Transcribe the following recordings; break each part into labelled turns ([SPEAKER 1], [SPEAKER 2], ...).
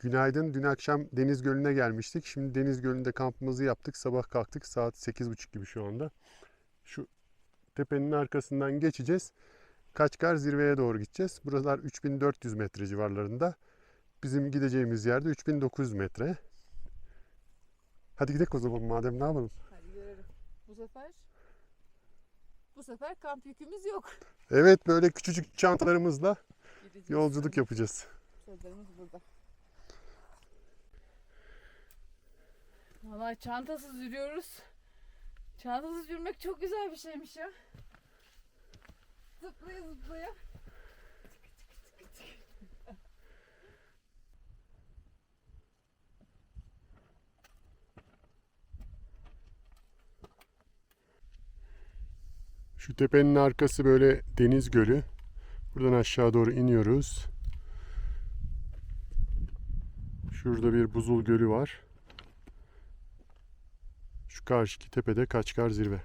[SPEAKER 1] Günaydın. Dün akşam Deniz Gölü'ne gelmiştik. Şimdi Deniz Gölü'nde kampımızı yaptık. Sabah kalktık. Saat 8.30 gibi şu anda. Şu tepenin arkasından geçeceğiz. Kaçkar zirveye doğru gideceğiz. Buralar 3400 metre civarlarında. Bizim gideceğimiz yerde 3900 metre. Hadi gidelim o zaman madem ne yapalım.
[SPEAKER 2] Hadi görelim. Bu sefer bu sefer kamp yükümüz yok.
[SPEAKER 1] Evet böyle küçücük çantalarımızla
[SPEAKER 2] Gideceğiz.
[SPEAKER 1] yolculuk yapacağız.
[SPEAKER 2] Sözlerimiz burada. Valla çantasız yürüyoruz. Çantasız yürümek çok güzel bir şeymiş ya. Zıplaya zıplaya.
[SPEAKER 1] Şu tepenin arkası böyle deniz gölü. Buradan aşağı doğru iniyoruz. Şurada bir buzul gölü var. Karşıki tepede Kaçkar Zirve.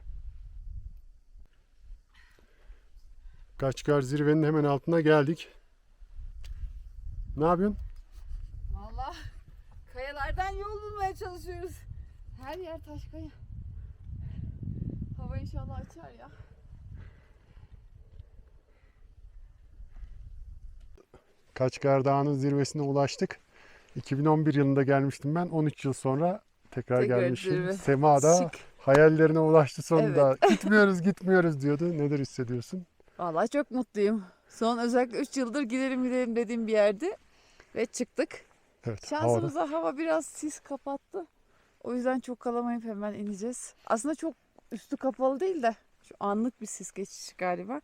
[SPEAKER 1] Kaçkar Zirve'nin hemen altına geldik. Ne yapıyorsun?
[SPEAKER 2] Valla kayalardan yol bulmaya çalışıyoruz. Her yer taş kaya. Hava inşallah açar ya.
[SPEAKER 1] Kaçkar Dağı'nın zirvesine ulaştık. 2011 yılında gelmiştim ben. 13 yıl sonra tekrar,
[SPEAKER 2] Tekrar
[SPEAKER 1] gelmişim.
[SPEAKER 2] zirve.
[SPEAKER 1] Sema da
[SPEAKER 2] Şık.
[SPEAKER 1] hayallerine ulaştı sonunda. Gitmiyoruz gitmiyoruz diyordu. Neler hissediyorsun?
[SPEAKER 2] Vallahi çok mutluyum. Son özellikle 3 yıldır gidelim gidelim dediğim bir yerdi. Ve çıktık.
[SPEAKER 1] Evet. havada.
[SPEAKER 2] Şansımıza hava biraz sis kapattı. O yüzden çok kalamayıp hemen ineceğiz. Aslında çok üstü kapalı değil de şu anlık bir sis geçişi galiba.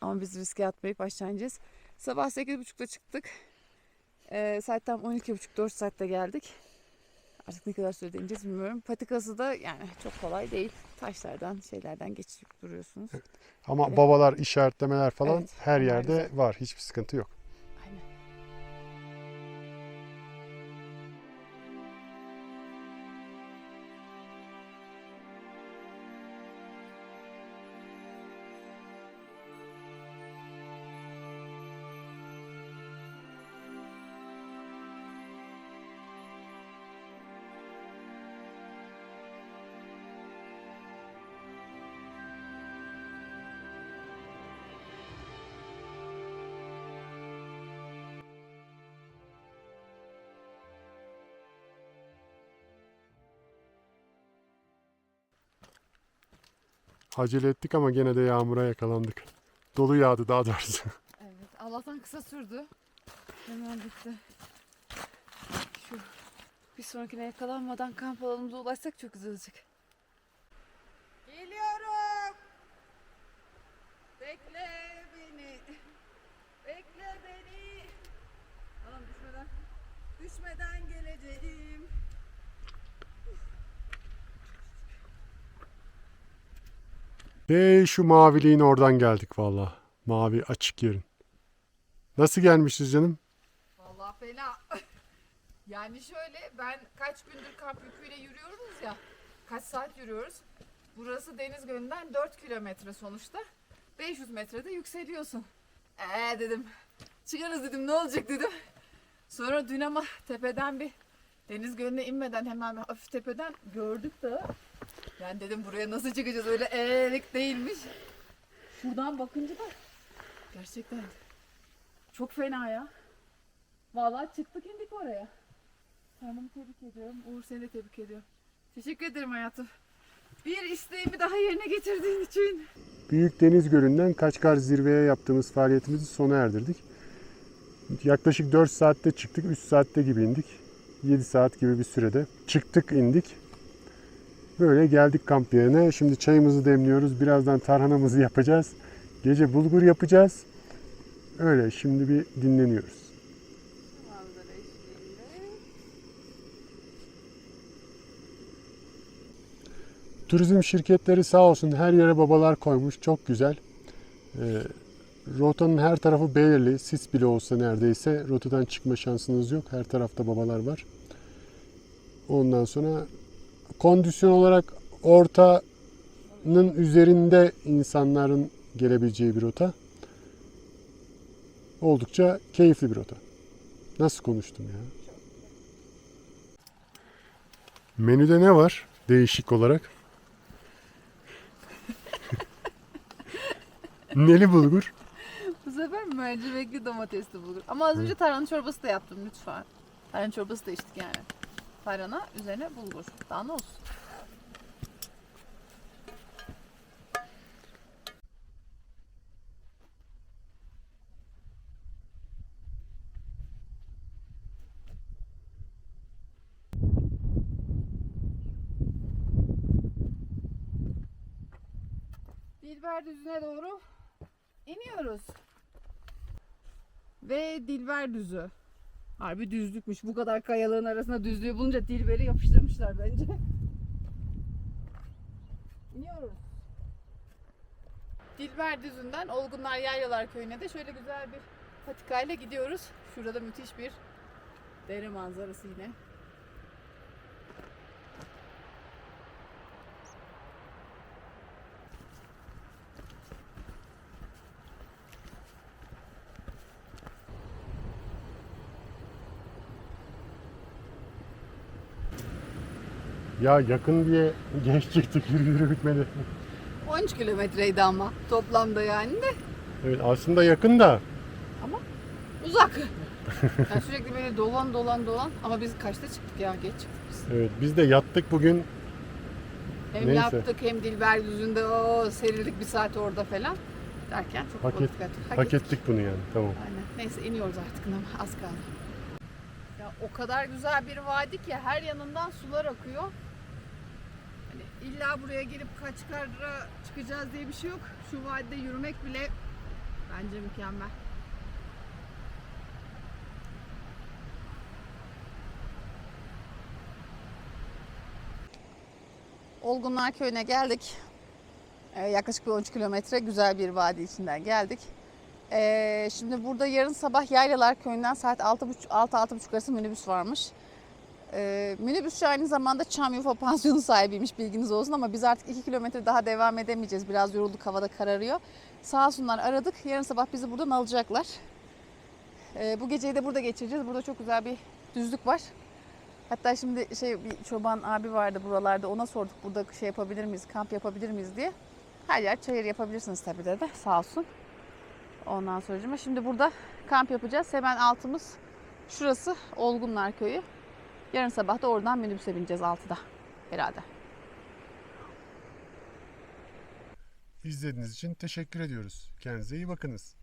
[SPEAKER 2] Ama biz riske atmayıp aşağı ineceğiz. Sabah 8.30'da çıktık. Ee, saat tam 12.30-4 saatte geldik. Artık ne kadar sürede ineceğiz bilmiyorum. Patikası da yani çok kolay değil. Taşlardan, şeylerden geçip duruyorsunuz.
[SPEAKER 1] Ama
[SPEAKER 2] Evet.
[SPEAKER 1] babalar, işaretlemeler falan
[SPEAKER 2] Evet,
[SPEAKER 1] her yerde var. Hiçbir sıkıntı yok. Acele ettik ama gene de yağmura yakalandık. Dolu yağdı daha doğrusu.
[SPEAKER 2] Evet, Allah'tan kısa sürdü. Hemen bitti. Şu bir sonrakine yakalanmadan kamp alanımıza ulaşsak çok güzel.
[SPEAKER 1] Ve şu maviliğin oradan geldik valla. Mavi açık yerin. Nasıl gelmişiz canım?
[SPEAKER 2] Vallahi fena. yani şöyle ben kaç gündür kamp yüküyle yürüyoruz ya. Kaç saat yürüyoruz. Burası Deniz Gölü'nden 4 kilometre sonuçta. 500 metrede yükseliyorsun. Ee dedim. Çıkarız dedim ne olacak dedim. Sonra dün ama tepeden bir Deniz Gölü'ne inmeden hemen hafif tepeden gördük de. Yani dedim buraya nasıl çıkacağız öyle eğerlik değilmiş. Şuradan bakınca da gerçekten çok fena ya. Vallahi çıktık indik oraya. Kendimi tebrik ediyorum. Uğur seni de tebrik ediyorum. Teşekkür ederim hayatım. Bir isteğimi daha yerine getirdiğin için.
[SPEAKER 1] Büyük Deniz Gölü'nden Kaçkar Zirve'ye yaptığımız faaliyetimizi sona erdirdik. Yaklaşık 4 saatte çıktık, 3 saatte gibi indik. 7 saat gibi bir sürede çıktık indik. Böyle geldik kamp yerine. Şimdi çayımızı demliyoruz. Birazdan tarhanamızı yapacağız. Gece bulgur yapacağız. Öyle şimdi bir dinleniyoruz. Turizm şirketleri sağ olsun her yere babalar koymuş. Çok güzel. Ee, rotanın her tarafı belirli. Sis bile olsa neredeyse rotadan çıkma şansınız yok. Her tarafta babalar var. Ondan sonra kondisyon olarak ortanın üzerinde insanların gelebileceği bir rota. Oldukça keyifli bir rota. Nasıl konuştum ya? Menüde ne var değişik olarak? Neli bulgur?
[SPEAKER 2] Bu sefer mercimekli domatesli bulgur. Ama az önce tarhana çorbası da yaptım lütfen. Tarhana çorbası da içtik yani. Tarhana üzerine bulgur. Daha ne olsun? Dilber düzüne doğru iniyoruz. Ve Dilber düzü. Harbi düzlükmüş. Bu kadar kayalığın arasında düzlüğü bulunca Dilber'i yapıştırmışlar bence. İniyoruz. Dilber düzünden Olgunlar Yaylalar köyüne de şöyle güzel bir patikayla gidiyoruz. Şurada da müthiş bir dere manzarası yine.
[SPEAKER 1] Ya yakın diye geç çıktık yürü yürü bitmedi.
[SPEAKER 2] 13 kilometreydi ama toplamda yani de
[SPEAKER 1] Evet aslında yakın da
[SPEAKER 2] uzak. Yani sürekli böyle dolan dolan dolan ama biz kaçta çıktık ya geç çıktık biz.
[SPEAKER 1] evet biz de yattık bugün
[SPEAKER 2] Hem
[SPEAKER 1] Neyse.
[SPEAKER 2] yaptık hem Dilber düzünde o serildik bir saat orada falan derken çok
[SPEAKER 1] Hak et-.
[SPEAKER 2] Hak
[SPEAKER 1] hak
[SPEAKER 2] ettik.
[SPEAKER 1] ettik bunu yani tamam.
[SPEAKER 2] Aynen. Neyse iniyoruz artık ama az kaldı. Ya o kadar güzel bir vadi ki her yanından sular akıyor. İlla buraya gelip kaç kara çıkacağız diye bir şey yok. Şu vadide yürümek bile bence mükemmel. Olgunlar Köyü'ne geldik. Ee, yaklaşık bir 13 kilometre güzel bir vadi içinden geldik. Ee, şimdi burada yarın sabah Yaylalar Köyü'nden saat 6.30-6-6.30 arası minibüs varmış. Ee, minibüsçü aynı zamanda Çamyufa pansiyonu sahibiymiş bilginiz olsun ama biz artık 2 kilometre daha devam edemeyeceğiz. Biraz yorulduk havada kararıyor. Sağ olsunlar aradık. Yarın sabah bizi buradan alacaklar. Ee, bu geceyi de burada geçireceğiz. Burada çok güzel bir düzlük var. Hatta şimdi şey bir çoban abi vardı buralarda ona sorduk burada şey yapabilir miyiz, kamp yapabilir miyiz diye. Her yer çayır yapabilirsiniz tabii dedi sağ olsun. Ondan sonra şimdi burada kamp yapacağız. Hemen altımız şurası Olgunlar Köyü. Yarın sabah da oradan minibüse bineceğiz 6'da herhalde.
[SPEAKER 1] İzlediğiniz için teşekkür ediyoruz. Kendinize iyi bakınız.